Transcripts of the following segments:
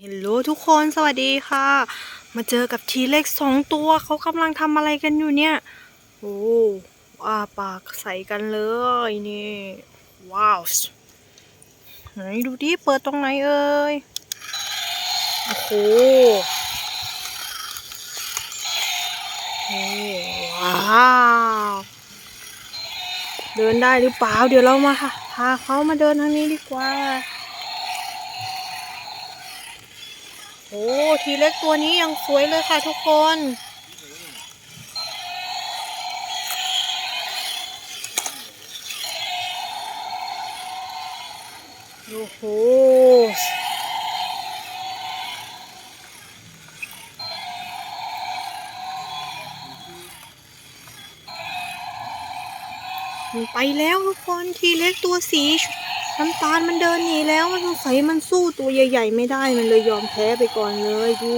เฮลโหลทุกคนสวัสดีค่ะ มาเจอกับทีเล็กสองตัวเขากำลังทำอะไรกันอยู่เนี่ยโอ้อาปากใส่กันเลยนี่ว้าวไหนดูดิเปิดตรงไหนเอ่ยโอ้โหโอว้าวเดินได้หรือเปล่าเดี๋ยวเรามาค่ะพาเขามาเดินทางนี้ดีกว่า โอ้ทีเล็กตัวนี้ยังสวยเลยค่ะทุกคน โอ้โห มันไปแล้วทุกคนทีเล็กตัวสีน้ำตาลมันเดินหนีแล้วมันสงสัยมันสู้ตัวใหญ่ ๆ ไม่ได้มันเลยยอมแพ้ไปก่อนเลยดู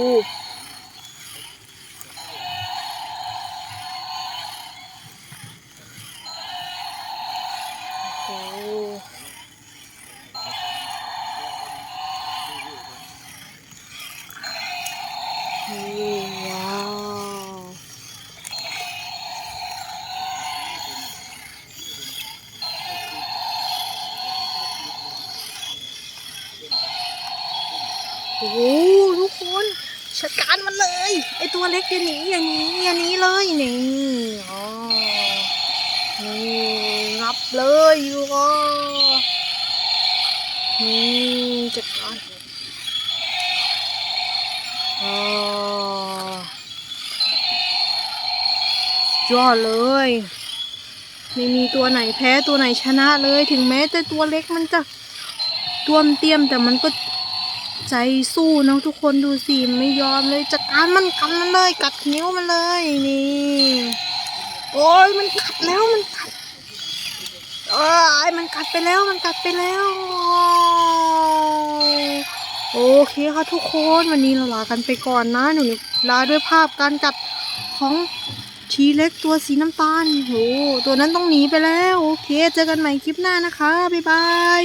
โอ้โหโอ้ว้าว โอ้ทุกคนจัดการมันเลยไอตัวเล็กอย่าหนีอย่าหนีอย่าหนีเลยนี่อ๋อนี่งับเลยอยู่ก็นี่จัดการอ๋อยอดเลยไม่มีตัวไหนแพ้ตัวไหนชนะเลย ถึงแม้แต่ตัวเล็กมันจะตัวมเตี้ยมแต่มันก็ ใจสู้นอะทุกคนดูสิไม่ยอมเลยจัดการมันกัดมันเลย กัดนิ้วมันเลยนี่ โอ้ยมันกัดแล้วมันกัดเอ้ยมันกัดไปแล้วมันกัดไปแล้วโอเคค่ะทุกคนวันนี้เราลากันไปก่อนนะหนูลาด้วยภาพการกัดของทีเล็กตัวสีน้ำตาลโหตัวนั้นต้องหนีไปแล้ว โอเค เจอกันใหม่คลิปหน้านะคะ บ๊ายบาย